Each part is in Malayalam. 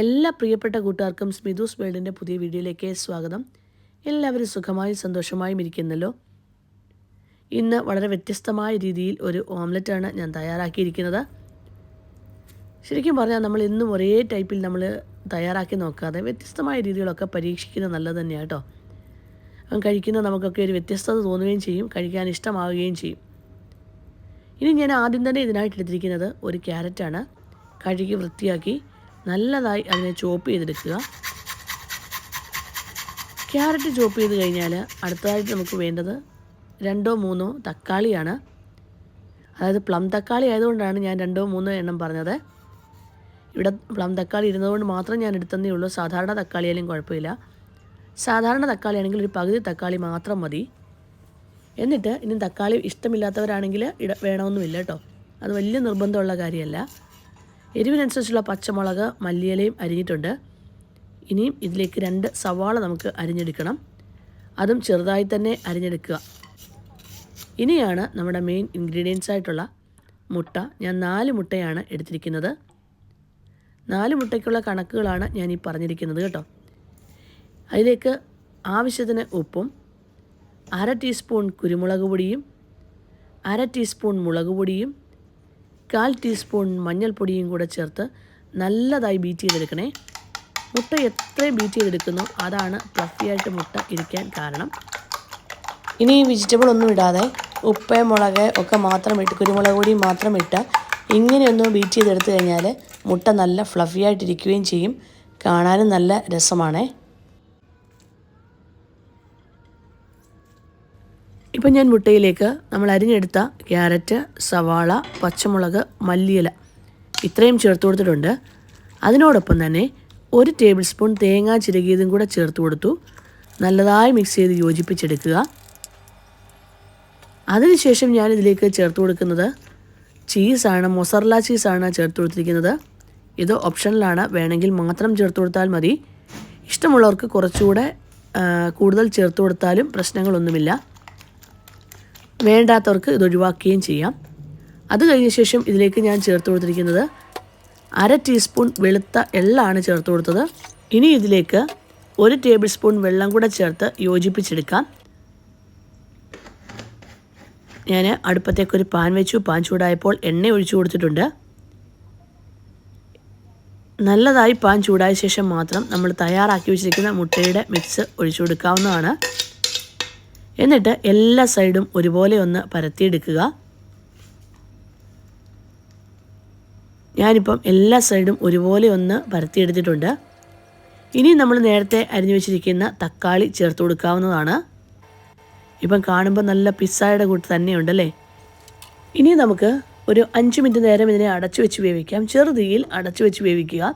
എല്ലാ പ്രിയപ്പെട്ട കൂട്ടുകാർക്കും സ്മിതൂസ് വേൾഡിന്റെ പുതിയ വീഡിയോയിലേക്ക് സ്വാഗതം. എല്ലാവരും സുഖമായും സന്തോഷമായും ഇരിക്കുന്നല്ലോ. ഇന്ന് വളരെ വ്യത്യസ്തമായ രീതിയിൽ ഒരു ഓംലറ്റാണ് ഞാൻ തയ്യാറാക്കിയിരിക്കുന്നത്. ശരിക്കും പറഞ്ഞാൽ നമ്മൾ ഇന്നും ഒരേ ടൈപ്പിൽ നമ്മൾ തയ്യാറാക്കി നോക്കാതെ വ്യത്യസ്തമായ രീതികളൊക്കെ പരീക്ഷിക്കുന്നത് നല്ലത് തന്നെയാണ് കേട്ടോ. കഴിക്കുന്ന നമുക്കൊക്കെ ഒരു വ്യത്യസ്തത തോന്നുകയും ചെയ്യും കഴിക്കാൻ ഇഷ്ടമാവുകയും ചെയ്യും. ഇനി ഞാൻ ആദ്യം തന്നെ ഇതിനായിട്ട് എടുത്തിരിക്കുന്നത് ഒരു ക്യാരറ്റാണ്. കഴുകി വൃത്തിയാക്കി നല്ലതായി അതിനെ ചോപ്പ് ചെയ്തെടുക്കുക. ക്യാരറ്റ് ചോപ്പ് ചെയ്ത് കഴിഞ്ഞാൽ അടുത്തതായിട്ട് നമുക്ക് വേണ്ടത് രണ്ടോ മൂന്നോ തക്കാളിയാണ്. അതായത് പ്ലം തക്കാളി ആയതുകൊണ്ടാണ് ഞാൻ രണ്ടോ മൂന്നോ എണ്ണം പറഞ്ഞത്. ഇവിടെ പ്ലം തക്കാളി ഇരുന്നതുകൊണ്ട് മാത്രം ഞാൻ എടുത്തതേ ഉള്ളൂ. സാധാരണ തക്കാളി ആയാലും കുഴപ്പമില്ല. സാധാരണ തക്കാളി ആണെങ്കിൽ ഒരു പകുതി തക്കാളി മാത്രം മതി. എന്നിട്ട് ഇനി തക്കാളി ഇഷ്ടമില്ലാത്തവരാണെങ്കിൽ ഇട വേണമെന്നുമില്ല കേട്ടോ. അത് വലിയ നിർബന്ധമുള്ള കാര്യമല്ല. എരിവിനനുസരിച്ചുള്ള പച്ചമുളക് മല്ലിയിലയും അരിഞ്ഞിട്ടുണ്ട്. ഇനിയും ഇതിലേക്ക് രണ്ട് സവാള നമുക്ക് അരിഞ്ഞെടുക്കണം. അതും ചെറുതായി തന്നെ അരിഞ്ഞെടുക്കുക. ഇനിയാണ് നമ്മുടെ മെയിൻ ഇൻഗ്രീഡിയൻസ് ആയിട്ടുള്ള മുട്ട. ഞാൻ നാല് മുട്ടയാണ് എടുത്തിരിക്കുന്നത്. നാല് മുട്ടയ്ക്കുള്ള കണക്കുകളാണ് ഞാൻ ഈ പറഞ്ഞിരിക്കുന്നത് കേട്ടോ. അതിലേക്ക് ആവശ്യത്തിന് ഉപ്പും അര ടീസ്പൂൺ കുരുമുളക് പൊടിയും അര ടീസ്പൂൺ മുളക് പൊടിയും കാൽ ടീസ്പൂൺ മഞ്ഞൾപ്പൊടിയും കൂടെ ചേർത്ത് നല്ലതായി ബീറ്റ് ചെയ്തെടുക്കണേ. മുട്ട എത്രയും ബീറ്റ് ചെയ്തെടുക്കുന്നു. അതാണ് പ്ലഫിയായിട്ട് മുട്ട ഇരിക്കാൻ കാരണം. ഇനി വെജിറ്റബിൾ ഒന്നും ഇടാതെ ഉപ്പ് മുളക് ഒക്കെ മാത്രം ഇട്ട് കുരുമുളക് പൊടി മാത്രം ഇട്ട് ഇങ്ങനെയൊന്നും ബീറ്റ് ചെയ്തെടുത്തു കഴിഞ്ഞാൽ മുട്ട നല്ല ഫ്ലഫിയായിട്ടിരിക്കുകയും ചെയ്യും. കാണാനും നല്ല രസമാണേ. ഇപ്പം ഞാൻ മുട്ടയിലേക്ക് നമ്മൾ അരിഞ്ഞെടുത്ത ക്യാരറ്റ് സവാള പച്ചമുളക് മല്ലിയില ഇത്രയും ചേർത്ത് കൊടുത്തിട്ടുണ്ട്. അതിനോടൊപ്പം തന്നെ ഒരു ടേബിൾ സ്പൂൺ തേങ്ങ ചിരകിയതും കൂടെ ചേർത്ത് കൊടുത്തു. നല്ലതായി മിക്സ് ചെയ്ത് യോജിപ്പിച്ചെടുക്കുക. അതിനുശേഷം ഞാൻ ഇതിലേക്ക് ചേർത്ത് കൊടുക്കുന്നത് ചീസാണ് മൊസറല ചീസാണ് ചേർത്ത് കൊടുത്തിരിക്കുന്നത്. ഇത് ഓപ്ഷനിലാണ്. വേണമെങ്കിൽ മാത്രം ചേർത്ത് കൊടുത്താൽ മതി. ഇഷ്ടമുള്ളവർക്ക് കുറച്ചുകൂടെ കൂടുതൽ ചേർത്ത് കൊടുത്താലും പ്രശ്നങ്ങളൊന്നുമില്ല. വേണ്ടാത്തവർക്ക് ഇത് ഒഴിവാക്കുകയും ചെയ്യാം. അത് കഴിഞ്ഞ ശേഷം ഇതിലേക്ക് ഞാൻ ചേർത്ത് കൊടുത്തിരിക്കുന്നത് അര ടീസ്പൂൺ വെളുത്ത എള്ളാണ് ചേർത്ത് കൊടുത്തത്. ഇനി ഇതിലേക്ക് ഒരു ടേബിൾ സ്പൂൺ വെള്ളം കൂടെ ചേർത്ത് യോജിപ്പിച്ചെടുക്കാം. ഞാൻ അടുപ്പത്തേക്കൊരു പാൻ വെച്ചു. പാൻ ചൂടായപ്പോൾ എണ്ണ ഒഴിച്ചു കൊടുത്തിട്ടുണ്ട്. നല്ലതായി പാൻ ചൂടായ ശേഷം മാത്രം നമ്മൾ തയ്യാറാക്കി വെച്ചിരിക്കുന്ന മുട്ടയുടെ മിക്സ് ഒഴിച്ചു കൊടുക്കാവുന്നതാണ്. എന്നിട്ട് എല്ലാ സൈഡും ഒരുപോലെ ഒന്ന് പരത്തിയെടുക്കുക. ഞാനിപ്പം എല്ലാ സൈഡും ഒരുപോലെ ഒന്ന് പരത്തിയെടുത്തിട്ടുണ്ട്. ഇനി നമ്മൾ നേരത്തെ അരിഞ്ഞു വെച്ചിരിക്കുന്ന തക്കാളി ചേർത്ത് കൊടുക്കാവുന്നതാണ്. ഇപ്പം കാണുമ്പോൾ നല്ല പിസ്സയുടെ കൂട്ട് തന്നെയുണ്ടല്ലേ? ഇനി നമുക്ക് ഒരു അഞ്ച് മിനിറ്റ് നേരം ഇതിനെ അടച്ചു വെച്ച് വേവിക്കാം. ചെറുതീയിൽ അടച്ചു വെച്ച് വേവിക്കുക.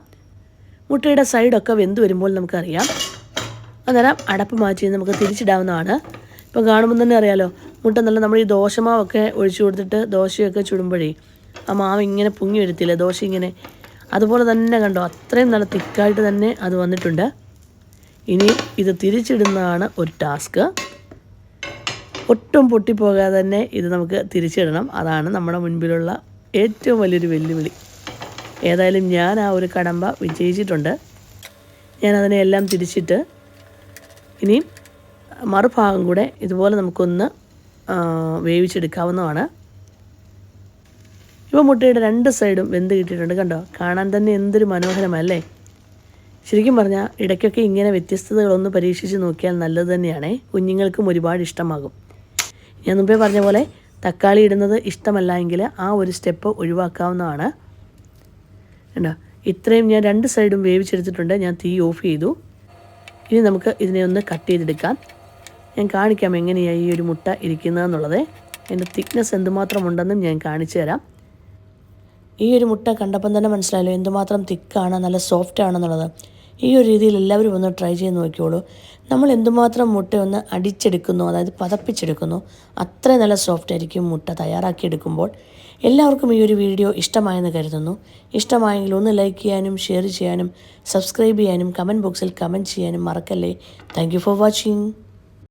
മുട്ടയുടെ സൈഡൊക്കെ വെന്ത് വരുമ്പോൾ നമുക്കറിയാം. അന്നേരം അടപ്പ് മാറ്റി നമുക്ക് തിരിച്ചിടാവുന്നതാണ്. ഇപ്പം കാണുമ്പോൾ തന്നെ അറിയാലോ മുട്ട നല്ല നമ്മൾ ഈ ദോശമാവൊക്കെ ഒഴിച്ചു കൊടുത്തിട്ട് ദോശയൊക്കെ ചുടുമ്പോഴേ ആ മാവ് ഇങ്ങനെ പൊങ്ങി വരുത്തില്ലേ ദോശ ഇങ്ങനെ. അതുപോലെ തന്നെ കണ്ടോ അത്രയും നല്ല തിക്കായിട്ട് തന്നെ അത് വന്നിട്ടുണ്ട്. ഇനി ഇത് തിരിച്ചിടുന്നതാണ് ഒരു ടാസ്ക്. ഒട്ടും പൊട്ടിപ്പോകാതെ തന്നെ ഇത് നമുക്ക് തിരിച്ചിടണം. അതാണ് നമ്മുടെ മുൻപിലുള്ള ഏറ്റവും വലിയൊരു വെല്ലുവിളി. ഏതായാലും ഞാൻ ആ ഒരു കടമ്പ വിജയിച്ചിട്ടുണ്ട്. ഞാൻ അതിനെ എല്ലാം തിരിച്ചിട്ട് ഇനിയും മറുഭാഗം കൂടെ ഇതുപോലെ നമുക്കൊന്ന് വേവിച്ചെടുക്കാവുന്നതാണ്. ഇപ്പോൾ മുട്ടയുടെ രണ്ട് സൈഡും വെന്ത് കിട്ടിയിട്ടുണ്ട് കണ്ടോ? കാണാൻ തന്നെ എന്തൊരു മനോഹരമല്ലേ ശരിക്കും പറഞ്ഞാൽ ഇടയ്ക്കൊക്കെ ഇങ്ങനെ വ്യത്യസ്തതകളൊന്ന് പരീക്ഷിച്ച് നോക്കിയാൽ നല്ലത് തന്നെയാണേ. കുഞ്ഞുങ്ങൾക്കും ഒരുപാട് ഇഷ്ടമാകും. ഞാൻ മുമ്പേ പറഞ്ഞ പോലെ തക്കാളി ഇടുന്നത് ഇഷ്ടമല്ല എങ്കിൽ ആ ഒരു സ്റ്റെപ്പ് ഒഴിവാക്കാവുന്നതാണ്. കണ്ടോ? ഇത്രയും ഞാൻ രണ്ട് സൈഡും വേവിച്ചെടുത്തിട്ടുണ്ട്. ഞാൻ തീ ഓഫ് ചെയ്തു. ഇനി നമുക്ക് ഇതിനെ ഒന്ന് കട്ട് ചെയ്തെടുക്കാം. ഞാൻ കാണിക്കാം എങ്ങനെയാണ് ഈ ഒരു മുട്ട ഇരിക്കുന്നതെന്നുള്ളത്. അതിന്റെ തിക്നെസ് എന്തുമാത്രം ഉണ്ടെന്നും ഞാൻ കാണിച്ചു തരാം. ഈ ഒരു മുട്ട കണ്ടപ്പം തന്നെ മനസ്സിലായല്ലോ എന്തുമാത്രം തിക്കാണ് നല്ല സോഫ്റ്റ് ആണെന്നുള്ളത് ഈ ഒരു രീതിയിൽ എല്ലാവരും ഒന്ന് ട്രൈ ചെയ്ത് നോക്കിയോളൂ നമ്മൾ എന്തുമാത്രം മുട്ട ഒന്ന് അടിച്ചെടുക്കുന്നു അതായത് പതപ്പിച്ചെടുക്കുന്നു അത്രയും നല്ല സോഫ്റ്റ് ആയിരിക്കും മുട്ട തയ്യാറാക്കിയെടുക്കുമ്പോൾ. എല്ലാവർക്കും ഈ ഒരു വീഡിയോ ഇഷ്ടമായെന്ന് കരുതുന്നു. ഇഷ്ടമായെങ്കിൽ ഒന്ന് ലൈക്ക് ചെയ്യാനും ഷെയർ ചെയ്യാനും സബ്സ്ക്രൈബ് ചെയ്യാനും കമന്റ് ബോക്സിൽ കമന്റ് ചെയ്യാനും മറക്കല്ലേ. Thank for watching.